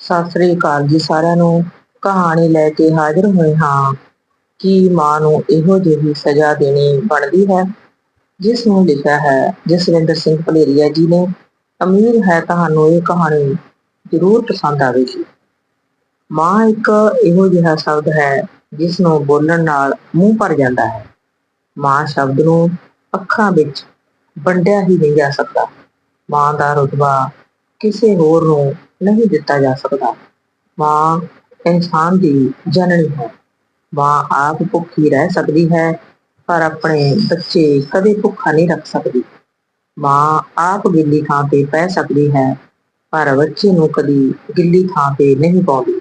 ਸਤਿ ਸ੍ਰੀ ਅਕਾਲ ਜੀ ਸਾਰਿਆਂ ਨੂੰ। ਕਹਾਣੀ ਲੈ ਕੇ ਹਾਜ਼ਰ ਹੋਏ ਹਾਂ। ਕਿ ਮਾਂ ਨੂੰ ਇਹੋ ਜਿਹੀ ਸਜ਼ਾ ਦੇਣੀ ਬਣਦੀ ਹੈ? ਜਿਸ ਨੂੰ ਲਿਖਿਆ ਹੈ, ਜਸਵਿੰਦਰ ਸਿੰਘ ਭਲੇਰੀਆ ਜੀ ਨੇ। ਉਮੀਦ ਹੈ ਤੁਹਾਨੂੰ ਇਹ ਕਹਾਣੀ ਜ਼ਰੂਰ ਪਸੰਦ ਆਵੇਗੀ। ਮਾਂ ਇੱਕ ਇਹੋ ਜਿਹਾ ਸ਼ਬਦ ਹੈ, ਜਿਸ ਨੂੰ ਬੋਲਣ ਨਾਲ ਮੂੰਹ ਭਰ ਜਾਂਦਾ ਹੈ। ਮਾਂ ਸ਼ਬਦ ਨੂੰ ਅੱਖਾਂ ਵਿੱਚ ਵੰਡਿਆ ਹੀ ਨਹੀਂ ਜਾ ਸਕਦਾ। ਮਾਂ ਦਾ ਰੁਤਬਾ ਕਿਸੇ ਹੋਰ ਨੂੰ ਨਹੀਂ ਦਿੱਤਾ ਜਾ ਸਕਦਾ। ਮਾਂ ਇਨਸਾਨ ਦੀ ਜਨਨੀ ਹੈ। ਮਾਂ ਆਪ ਭੁੱਖੀ ਰਹਿ ਸਕਦੀ ਹੈ, ਪਰ ਆਪਣੇ ਬੱਚੇ ਕਦੇ ਭੁੱਖਾ ਨਹੀਂ ਰੱਖ ਸਕਦੀ। ਮਾਂ ਆਪ ਗਿੱਲੀ ਥਾਂ ਤੇ ਪੈ ਸਕਦੀ ਹੈ, ਪਰ ਬੱਚੇ ਨੂੰ ਕਦੀ ਗਿੱਲੀ ਥਾਂ ਤੇ ਨਹੀਂ ਪਾਉਂਦੀ।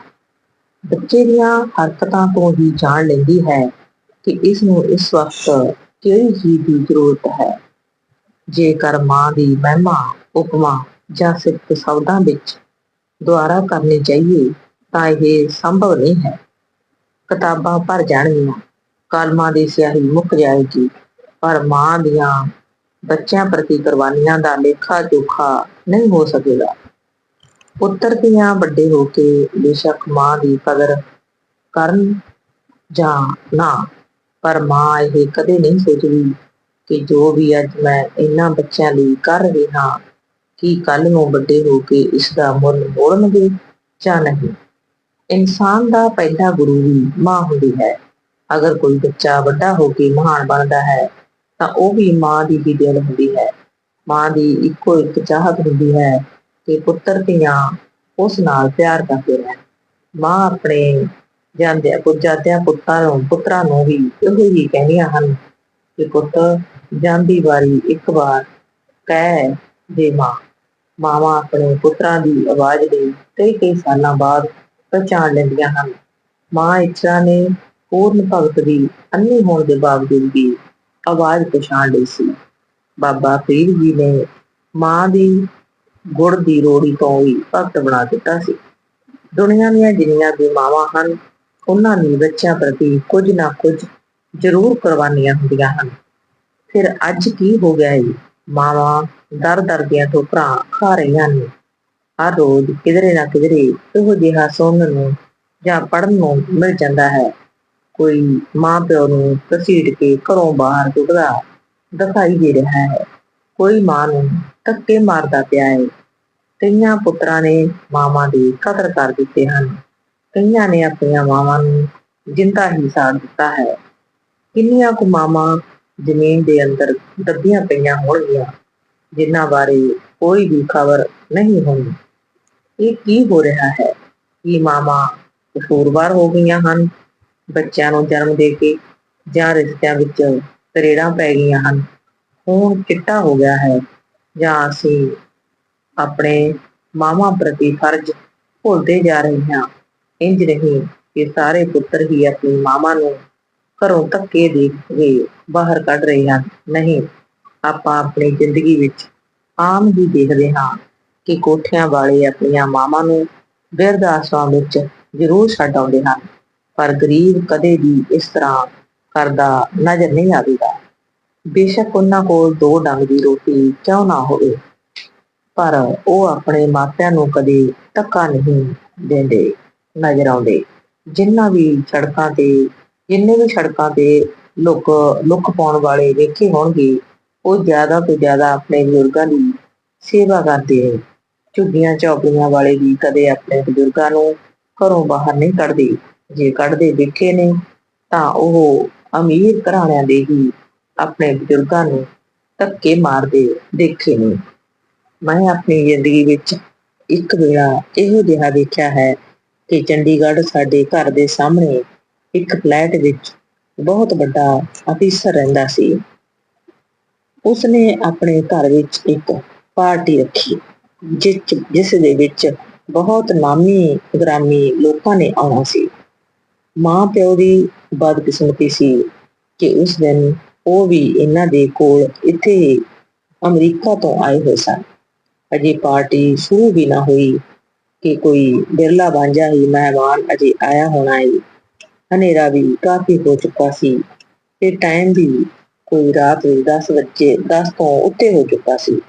ਬੱਚੇ ਦੀਆਂ ਹਰਕਤਾਂ ਤੋਂ ਹੀ ਜਾਣ ਲੈਂਦੀ ਹੈ ਕਿ ਇਸ ਨੂੰ ਇਸ ਵਕਤ ਕਿਹੜੀ ਚੀਜ਼ ਦੀ ਜ਼ਰੂਰਤ ਹੈ। ਜੇਕਰ ਮਾਂ ਦੀ ਮਹਿਮਾ, ਉਪਮਾ ਜਾਂ ਸਿਰਫ ਸ਼ਬਦਾਂ ਵਿੱਚ ਦੁਆਰਾ ਕਰਨੀ ਚਾਹੀਏ, ਤਾਂ ਇਹ ਸੰਭਵ ਨਹੀਂ ਹੈ। ਕਿਤਾਬਾਂ ਭਰ ਜਾਣਗੀਆਂ, ਕਲਮਾਂ ਦੀ ਸਿਆਹੀ ਮੁੱਕ ਜਾਏਗੀ, ਪਰ ਮਾਂ ਦੀਆਂ ਬੱਚਿਆਂ ਪ੍ਰਤੀ ਕੁਰਬਾਨੀਆਂ ਦਾ ਲੇਖਾ ਜੋਖਾ ਨਹੀਂ ਹੋ ਸਕੇਗਾ। ਪੁੱਤਰ ਦੀਆਂ ਵੱਡੇ ਹੋ ਕੇ ਬੇਸ਼ੱਕ ਮਾਂ ਦੀ ਕਦਰ ਕਰਨ ਜਾਂ ਨਾ, ਪਰ ਮਾਂ ਇਹ ਕਦੇ ਨਹੀਂ ਸੋਚਦੀ ਕਿ ਜੋ ਵੀ ਅੱਜ ਮੈਂ ਇਹਨਾਂ ਬੱਚਿਆਂ ਲਈ ਕਰ ਰਹੀ ਹਾਂ ਕੀ ਕੱਲ ਨੂੰ ਵੱਡੇ ਹੋ ਕੇ ਇਸ ਦਾ ਮੁੱਲ ਮੋੜਨਗੇ ਜਾਂ ਨਹੀਂ? ਇਨਸਾਨ ਦਾ ਪਹਿਲਾ ਗੁਰੂ ਵੀ ਮਾਂ ਹੁੰਦੀ ਹੈ। ਅਗਰ ਕੋਈ ਬੱਚਾ ਵੱਡਾ ਹੋ ਕੇ ਮਹਾਨ ਬਣਦਾ ਹੈ, ਤਾਂ ਉਹ ਵੀ ਮਾਂ ਦੀ ਹੀ ਦੇਣ ਹੁੰਦੀ ਹੈ। ਮਾਂ ਦੀ ਇੱਕੋ ਇੱਕ ਚਾਹਤ ਹੁੰਦੀ ਹੈ ਕਿ ਪੁੱਤਰ ਧੀਆਂ ਉਸ ਨਾਲ ਪਿਆਰ ਕਰਦੇ ਰਹਿਣ। ਮਾਂ ਆਪਣੇ ਜਾਂਦੇ ਪੁੱਜਾਦਿਆਂ ਪੁੱਤਾਂ ਨੂੰ, ਪੁੱਤਰਾਂ ਨੂੰ ਵੀ ਇਹੋ ਹੀ ਕਹਿੰਦੀਆਂ ਹਨ ਕਿ ਪੁੱਤ, ਜਾਂਦੀ ਵਾਰੀ ਇੱਕ ਵਾਰ ਕਹਿ ਦੇ ਮਾਂ। ਮਾਵਾਂ ਆਪਣੇ ਪੁੱਤਰਾਂ ਦੀ ਆਵਾਜ਼ ਦੇ ਕਈ ਕਈ ਸਾਲਾਂ ਬਾਅਦ ਪਛਾਣ ਲੈਂਦੀਆਂ ਹਨ। ਮਾਂ ਇੱਛਾ ਨੇ ਪੂਰਨ ਭਗਤ ਦੀ ਅੰਨੀ ਹੋਣ ਦੇ ਬਾਵਜੂਦ ਵੀ ਆਵਾਜ਼ ਪਛਾਣ ਲਈ ਸੀ। ਬਾਬਾ ਫਰੀਦ ਜੀ ਨੇ ਮਾਂ ਦੀ ਗੁੜ ਦੀ ਰੋੜੀ ਤੋਂ ਹੀ ਭਗਤ ਬਣਾ ਦਿੱਤਾ ਸੀ। ਦੁਨੀਆ ਦੀਆਂ ਜਿੰਨੀਆਂ ਵੀ ਮਾਵਾਂ ਹਨ, ਉਹਨਾਂ ਨੇ ਬੱਚਿਆਂ ਪ੍ਰਤੀ ਕੁਝ ਨਾ ਕੁਝ ਜ਼ਰੂਰ ਕੁਰਬਾਨੀਆਂ ਹੁੰਦੀਆਂ ਹਨ। ਫਿਰ ਅੱਜ ਕੀ ਹੋ ਗਿਆ ਜੀ ਮਾਵਾਂ ਦਰ ਦਰ ਦੀਆਂ ਠੋਕਰਾਂ ਖਾ ਰਹੀਆਂ ਨੇ। ਹਰ ਰੋਜ਼ ਕਿਧਰੇ ਨਾ ਕਿਧਰੇ ਇਹੋ ਜਿਹਾ ਸੁਣਨ ਨੂੰ ਜਾਂ ਪੜਨ ਨੂੰ ਮਿਲ ਜਾਂਦਾ ਹੈ। ਕੋਈ ਮਾਂ ਪਿਓ ਨੂੰ ਘਸੀਟ ਕੇ ਘਰੋਂ ਬਾਹਰ ਸੁੱਟਦਾ ਦਿਖਾਈ ਦੇ ਰਿਹਾ ਹੈ। ਕੋਈ ਮਾਂ ਨੂੰ ਧੱਕੇ ਮਾਰਦਾ ਪਿਆ ਹੈ। ਕਈਆਂ ਪੁੱਤਰਾਂ ਨੇ ਮਾਵਾਂ ਦੀ ਕਦਰ ਕਰ ਦਿੱਤੇ ਹਨ। ਕਈਆਂ ਨੇ ਆਪਣੀਆਂ ਮਾਵਾਂ ਨੂੰ ਜਿੰਦਾ ਹੀ ਸਾੜ ਦਿੱਤਾ ਹੈ। ਕਿੰਨੀਆਂ ਕੁ ਮਾਵਾਂ ਜ਼ਮੀਨ ਦੇ ਅੰਦਰ ਦੱਬੀਆਂ ਪਈਆਂ ਹੋਣਗੀਆਂ, ਜਿਨ੍ਹਾਂ ਬਾਰੇ ਕੋਈ ਵੀ ਖਬਰ ਨਹੀਂ ਹੁੰਦੀ ਇਹ ਕੀ ਹੋ ਰਿਹਾ ਹੈ? ਕੀ ਮਾਵਾਂ ਕਸੂਰਵਾਰ ਹੋ ਗਈਆਂ ਹਨ? ਬੱਚਿਆਂ ਨੂੰ ਜਨਮ ਦੇ ਕੇ ਜਾਂ ਰਿਸ਼ਤਿਆਂ ਵਿੱਚ ਤਰੇੜਾਂ ਪੈ ਗਈਆਂ ਹਨ? ਖੂਨ ਚਿੱਟਾ ਹੋ ਗਿਆ ਹੈ, ਜਾਂ ਅਸੀਂ ਆਪਣੇ ਮਾਵਾਂ ਪ੍ਰਤੀ ਫਰਜ਼ ਭੁੱਲਦੇ ਜਾ ਰਹੇ ਹਾਂ? ਇੰਜ ਨਹੀਂ ਕਿ ਸਾਰੇ ਪੁੱਤਰ ਹੀ ਆਪਣੀ ਮਾਵਾਂ ਨੂੰ ਘਰੋਂ ਧੱਕੇ ਦੇ ਕੇ ਬਾਹਰ ਕੱਢ ਰਹੇ ਹਨ। ਨਹੀਂ, ਆਪਾਂ ਆਪਣੀ ਜ਼ਿੰਦਗੀ ਵਿੱਚ ਆਮ ਹੀ ਦੇਖਦੇ ਹਾਂ ਕਿ ਕੋਠਿਆਂ ਵਾਲੇ ਆਪਣੀਆਂ ਮਾਵਾਂ ਨੂੰ ਬਿਰਧ ਆਸ਼ਰਮ ਵਿੱਚ ਜ਼ਰੂਰ ਛੱਡ ਆਉਂਦੇ ਹਨ, ਪਰ ਗਰੀਬ ਕਦੇ ਵੀ ਇਸ ਤਰ੍ਹਾਂ ਕਰਦਾ ਨਜ਼ਰ ਨਹੀਂ ਆਵੇਗਾ। ਬੇਸ਼ੱਕ ਉਹਨਾਂ ਕੋਲ ਦੋ ਡੰਗ ਦੀ ਰੋਟੀ ਕਿਉਂ ਨਾ ਹੋਵੇ, ਪਰ ਉਹ ਆਪਣੇ ਮਾਪਿਆਂ ਨੂੰ ਕਦੇ ਧੱਕਾ ਨਹੀਂ ਦਿੰਦੇ, ਨਜ਼ਰ ਆਉਂਦੇ। ਜਿੰਨਾ ਵੀ ਸੜਕਾਂ ਤੇ ਜਿੰਨੇ ਵੀ ਸੜਕਾਂ ਤੇ ਲੋਕ, ਲੁੱਕ ਪਾਉਣ ਵਾਲੇ ਵੇਖੇ ਹੋਣਗੇ, ਉਹ ਜ਼ਿਆਦਾ ਤੋਂ ਜ਼ਿਆਦਾ ਆਪਣੇ ਬਜ਼ੁਰਗਾਂ ਦੀ ਸੇਵਾ ਕਰਦੇ ਨੇ। ਝੁੱਗੀਆਂ ਚੌਕੀਆਂ ਵਾਲੇ ਵੀ ਕਦੇ ਆਪਣੇ ਬਜ਼ੁਰਗਾਂ ਨੂੰ ਘਰੋਂ ਬਾਹਰ ਨਹੀਂ ਕੱਢਦੇ। ਜੇ ਕੱਢਦੇ ਵੇਖੇ ਨੇ, ਤਾਂ ਉਹ ਅਮੀਰ ਘਰਾਣਿਆਂ ਦੇ ਹੀ ਆਪਣੇ ਬਜ਼ੁਰਗਾਂ ਨੂੰ ਧੱਕੇ ਮਾਰਦੇ ਦੇਖੇ ਨੇ। ਮੈਂ ਆਪਣੀ ਜ਼ਿੰਦਗੀ ਵਿੱਚ ਇੱਕ ਵੇਲਾ ਇਹੋ ਜਿਹਾ ਦੇਖਿਆ ਹੈ ਕਿ ਚੰਡੀਗੜ੍ਹ ਸਾਡੇ ਘਰ ਦੇ ਸਾਹਮਣੇ ਇੱਕ ਫਲੈਟ ਵਿੱਚ ਬਹੁਤ ਵੱਡਾ ਅਫੀਸਰ ਰਹਿੰਦਾ ਸੀ। ਉਸਨੇ ਆਪਣੇ ਘਰ ਵਿੱਚ ਇੱਕ ਪਾਰਟੀ ਰੱਖੀ ਜਿਸ ਜਿਸ ਦੇ ਵਿੱਚ ਬਹੁਤ ਨਾਮੀ ਗ੍ਰਾਮੀ ਲੋਕਾਂ ਨੇ ਆਉਣਾ ਸੀ। ਮਾਂ ਪਿਓ ਦੀ ਬਦਕਿਸਮਤੀ ਸੀ ਕਿ ਉਸ ਦਿਨ ਉਹ ਵੀ ਇਹਨਾਂ ਦੇ ਕੋਲ ਇੱਥੇ ਅਮਰੀਕਾ ਤੋਂ ਆਏ ਹੋਏ ਸਨ। ਅਜੇ ਪਾਰਟੀ ਸ਼ੁਰੂ ਵੀ ਨਾ ਹੋਈ ਕਿ ਕੋਈ ਬਿਰਲਾ ਬਾਂਝਾ ਹੀ ਮਹਿਮਾਨ ਅਜੇ ਆਇਆ ਹੋਣਾ ਹੈ ਹਨੇਰਾ ਵੀ ਕਾਫੀ ਹੋ ਚੁੱਕਾ ਸੀ ਤੇ ਟਾਈਮ ਵੀ ਕੋਈ ਰਾਤ ਦੇ 10 ਵਜੇ 10 ਤੋਂ ਉੱਤੇ ਹੋ ਚੁੱਕਾ ਸੀ।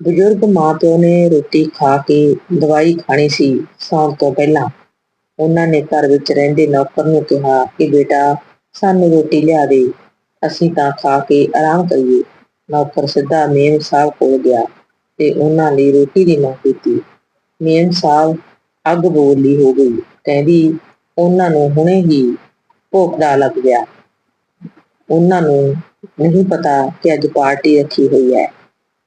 ਬਜ਼ੁਰਗ ਮਾਂ ਪਿਓ ਨੇ ਰੋਟੀ ਖਾ ਕੇ ਦਵਾਈ ਖਾਣੀ ਸੀ ਸੌਣ ਤੋਂ ਪਹਿਲਾਂ। ਉਹਨਾਂ ਨੇ ਘਰ ਵਿੱਚ ਰਹਿੰਦੇ ਨੌਕਰ ਨੂੰ ਕਿਹਾ ਕਿ ਬੇਟਾ, ਸਾਨੂੰ ਰੋਟੀ ਲਿਆ ਦੇ, ਅਸੀਂ ਤਾਂ ਖਾ ਕੇ ਆਰਾਮ ਕਰੀਏ। ਨੌਕਰ ਸਿੱਧਾ ਮੇਮ ਸਾਹਿਬ ਕੋਲ ਗਿਆ ਤੇ ਉਹਨਾਂ ਲਈ ਰੋਟੀ ਦੀ ਮੰਗ ਕੀਤੀ। ਮੇਮ ਸਾਹਿਬ ਅੱਗ ਬੋਲੀ ਹੋ ਗਈ, ਕਹਿੰਦੀ ਉਹਨਾਂ ਨੂੰ ਹੁਣੇ ਹੀ ਭੁੱਖ ਦਾ ਲੱਗ ਗਿਆ। ਉਹਨਾਂ ਨੂੰ ਨਹੀਂ ਪਤਾ ਕਿ ਅੱਜ ਪਾਰਟੀ ਰੱਖੀ ਹੋਈ ਹੈ।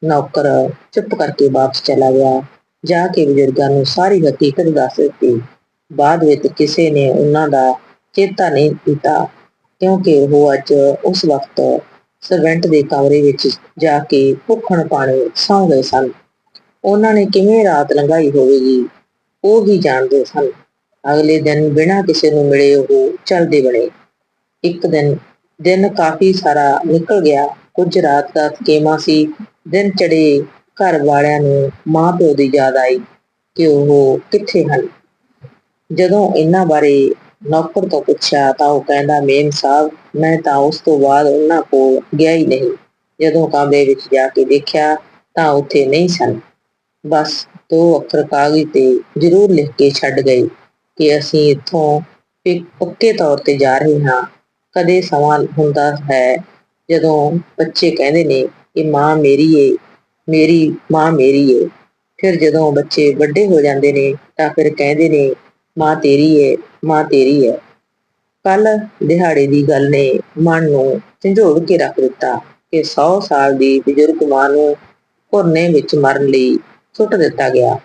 ਨੌਕਰ ਚੁੱਪ ਕਰਕੇ ਵਾਪਸ ਚਲਾ ਗਿਆ। ਜਾ ਕੇ ਬਜ਼ੁਰਗਾਂ ਨੂੰ ਸਾਰੀ ਹਕੀਕਤ ਦੱਸ ਦਿੱਤੀ। ਬਾਅਦ ਵਿੱਚ ਕਿਸੇ ਨੇ ਉਹਨਾਂ ਦਾ ਚੇਤਾ ਨਹੀਂ ਕੀਤਾ, ਕਿਉਂਕਿ ਉਹ ਅੱਜ ਉਸ ਵਕਤ ਸਰਵੈਂਟ ਦੇ ਕਮਰੇ ਵਿੱਚ ਜਾ ਕੇ ਭੁੱਖਣ ਪਾਣੇ ਸੌਂ ਗਏ ਸਨ। ਉਹਨਾਂ ਨੇ ਕਿਵੇਂ ਰਾਤ ਲੰਘਾਈ ਹੋਵੇਗੀ, ਉਹ ਵੀ ਜਾਣਦੇ ਸਨ। ਅਗਲੇ ਦਿਨ ਬਿਨਾਂ ਕਿਸੇ ਨੂੰ ਮਿਲੇ ਉਹ ਚੱਲਦੇ ਬਣੇ। ਇੱਕ ਦਿਨ ਦਿਨ ਕਾਫੀ ਸਾਰਾ ਨਿਕਲ ਗਿਆ। ਕੁਝ ਰਾਤ ਦਾ ਥਕੇਮਾ ਸੀ। ਦਿਨ ਚੜੇ ਘਰ ਵਾਲਿਆਂ ਨੂੰ ਮਾਂ ਪਿਓ ਦੀ ਯਾਦ ਆਈ ਕਿ ਉਹ ਕਿੱਥੇ ਹਨ। ਜਦੋਂ ਇਹਨਾਂ ਬਾਰੇ ਨੌਕਰ ਤੋਂ ਪੁੱਛਿਆ ਤਾਂ ਉਹ ਕਹਿੰਦਾ, ਮੇਮ ਸਾਹਿਬ, ਮੈਂ ਤਾਂ ਉਸ ਤੋਂ ਬਾਅਦ ਉਹਨਾਂ ਕੋਲ ਗਿਆ ਹੀ ਨਹੀਂ। ਜਦੋਂ ਕਮਰੇ ਵਿੱਚ ਜਾ ਕੇ ਦੇਖਿਆ ਤਾਂ ਉੱਥੇ ਨਹੀਂ ਸਨ। ਬਸ ਦੋ ਅੱਖਰ ਕਾਗਜ਼ ਤੇ ਜ਼ਰੂਰ ਲਿਖ ਕੇ ਛੱਡ ਗਏ। ਕਿ ਅਸੀਂ ਇੱਥੋਂ ਇੱਕ ਪੱਕੇ ਤੌਰ ਤੇ ਜਾ ਰਹੇ ਹਾਂ। ਕਦੇ ਸਮਾਂ ਹੁੰਦਾ ਹੈ ਜਦੋਂ ਬੱਚੇ ਕਹਿੰਦੇ ਨੇ ਕਿ ਮਾਂ ਮੇਰੀ ਏ, ਮੇਰੀ ਮਾਂ ਮੇਰੀ ਏ। ਫਿਰ ਜਦੋਂ ਬੱਚੇ ਵੱਡੇ ਹੋ ਜਾਂਦੇ ਨੇ ਤਾਂ ਫਿਰ ਕਹਿੰਦੇ ਨੇ, ਮਾਂ ਤੇਰੀ ਏ, ਮਾਂ ਤੇਰੀ ਏ। ਕੱਲ ਦਿਹਾੜੇ ਦੀ ਗੱਲ ਨੇ ਮਨ ਨੂੰ ਝੰਜੋੜ ਕੇ ਰੱਖ ਦਿੱਤਾ ਕਿ 100 ਸਾਲ ਦੀ ਬਜ਼ੁਰਗ ਮਾਂ ਨੂੰ ਘੁਰਨੇ ਵਿੱਚ ਮਰਨ ਲਈ ਸੁੱਟ ਦਿੱਤਾ ਗਿਆ।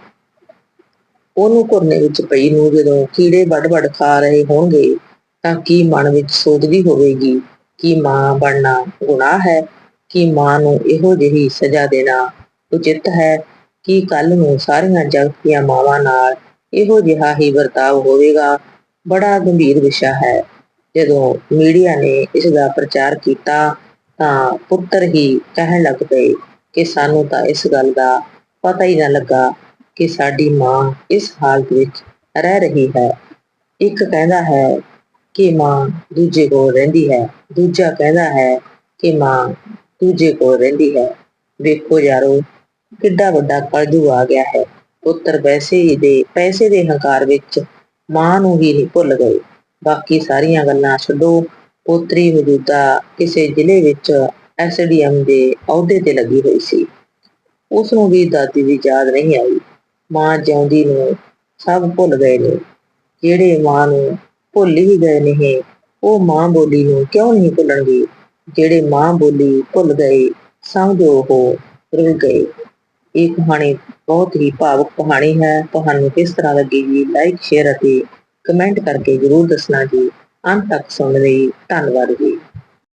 ਉਹਨੂੰ ਘੁਰਨੇ ਵਿੱਚ ਪਈ ਨੂੰ ਜਦੋਂ ਕੀੜੇ ਵੱਡ-ਵੱਡ ਖਾ ਰਹੇ ਹੋਣਗੇ, ਤਾਂ ਕੀ ਮਨ ਵਿੱਚ ਸੋਚਦੀ ਹੋਵੇਗੀ ਕਿ ਮਾਂ ਬਣਨਾ ਗੁਨਾਹ ਹੈ, ਕਿ ਮਾਂ ਨੂੰ ਇਹੋ ਜਿਹੀ ਸਜ਼ਾ ਦੇਣਾ ਉਚਿਤ ਹੈ, ਕਿ ਕੱਲ ਨੂੰ ਸਾਰੀਆਂ ਜਗਤ ਦੀਆਂ ਮਾਵਾਂ ਨਾਲ ਇਹੋ ਜਿਹਾ ਹੀ ਵਰਤਾਵ ਹੋਵੇਗਾ। ਬੜਾ ਗੰਭੀਰ ਵਿਸ਼ਾ ਹੈ। ਜਦੋਂ ਮੀਡੀਆ ਨੇ ਇਸ ਦਾ ਪ੍ਰਚਾਰ ਕੀਤਾ, ਤਾਂ ਪੁੱਤਰ ਹੀ ਕਹਿਣ ਲੱਗ ਪਏ ਕਿ ਸਾਨੂੰ ਤਾਂ ਇਸ ਗੱਲ ਦਾ ਪਤਾ ਹੀ ਨਾ ਲੱਗਾ ਕਿ ਸਾਡੀ ਮਾਂ ਇਸ ਹਾਲਤ ਵਿੱਚ ਰਹਿ ਰਹੀ ਹੈ। ਇੱਕ ਕਹਿੰਦਾ ਹੈ ਕਿ ਮਾਂ ਦੂਜੇ ਕੋਲ ਰਹਿੰਦੀ ਹੈ। ਦੂਜਾ ਕਹਿੰਦਾ ਹੈ ਕਿ ਮਾਂ ਦੂਜੇ ਕੋਲ ਰਹਿੰਦੀ ਹੈ। ਵੇਖੋ ਯਾਰੋ, ਕਿੱਡਾ ਵੱਡਾ ਕਲਜ਼ੂ ਆ ਗਿਆ ਹੈ। ਪੁੱਤਰ ਵੈਸੇ ਦੇ, ਪੈਸੇ ਦੇ ਹੰਕਾਰ ਵਿੱਚ ਮਾਂ ਨੂੰ ਹੀ ਨਹੀਂ ਭੁੱਲ ਗਏ। ਬਾਕੀ ਸਾਰੀਆਂ ਗੱਲਾਂ ਛੱਡੋ। ਪੋਤਰੀ ਮੌਜੂਦਾ ਕਿਸੇ ਜ਼ਿਲ੍ਹੇ ਵਿੱਚ ਐਸਡੀਐਮ ਦੇ ਅਹੁਦੇ ਤੇ ਲੱਗੀ ਹੋਈ ਸੀ। ਉਸ ਨੂੰ ਵੀ ਦਾਦੀ ਦੀ ਯਾਦ ਨਹੀਂ ਆਈ। ਮਾਂ ਜਿਉਂਦੀ ਨੂੰ ਸਭ ਭੁੱਲ ਗਏ ਨੇ। ਜਿਹੜੇ ਮਾਂ ਨੂੰ ਭੁੱਲ ਹੀ ਗਏ ਨਹੀਂ, ਉਹ ਮਾਂ ਬੋਲੀ ਨੂੰ ਕਿਉਂ ਨਹੀਂ ਭੁੱਲਣਗੇ? ਜਿਹੜੇ ਮਾਂ ਬੋਲੀ ਭੁੱਲ ਗਏ, ਸਮਝੋ ਉਹ ਰੁਲ ਗਏ। ਇਹ ਕਹਾਣੀ ਬਹੁਤ ਹੀ ਭਾਵੁਕ ਕਹਾਣੀ ਹੈ। ਤੁਹਾਨੂੰ ਕਿਸ ਤਰ੍ਹਾਂ ਲੱਗੀ ਲਾਈਕ ਸ਼ੇਅਰ ਅਤੇ ਕਮੈਂਟ ਕਰਕੇ ਜਰੂਰ ਦੱਸਣਾ ਜੀ। ਅੰਤ ਤੱਕ ਸੁਣ ਲਈ। ਧੰਨਵਾਦ ਜੀ।